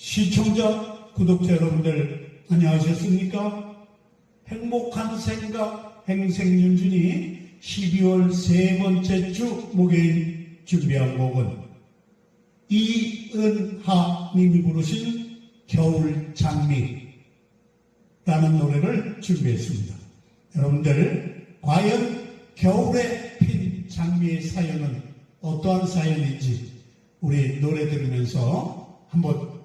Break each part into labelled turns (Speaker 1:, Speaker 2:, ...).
Speaker 1: 시청자, 구독자 여러분들 안녕하셨습니까? 행복한 생각 행생윤준이 12월 세 번째 주 목요일 준비한 곡은 이은하 님이 부르신 겨울 장미 라는 노래를 준비했습니다. 여러분들 과연 겨울에 핀 장미의 사연은 어떠한 사연인지 우리 노래 들으면서 한번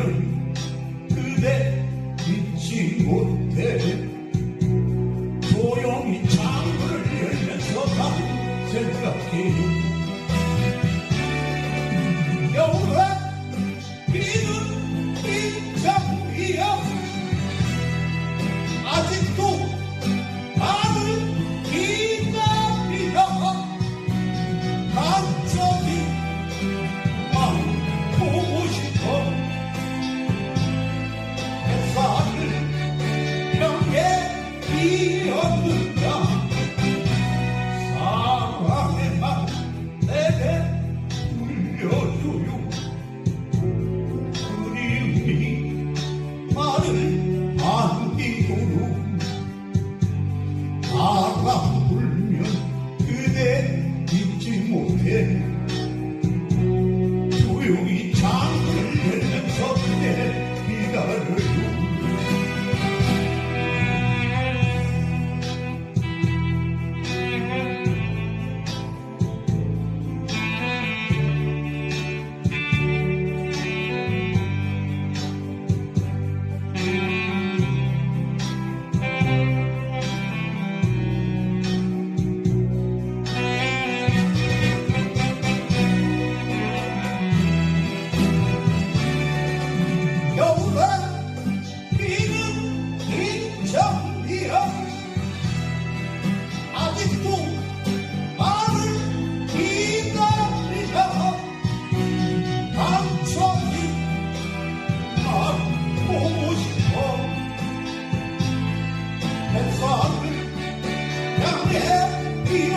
Speaker 1: really?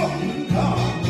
Speaker 1: come, come.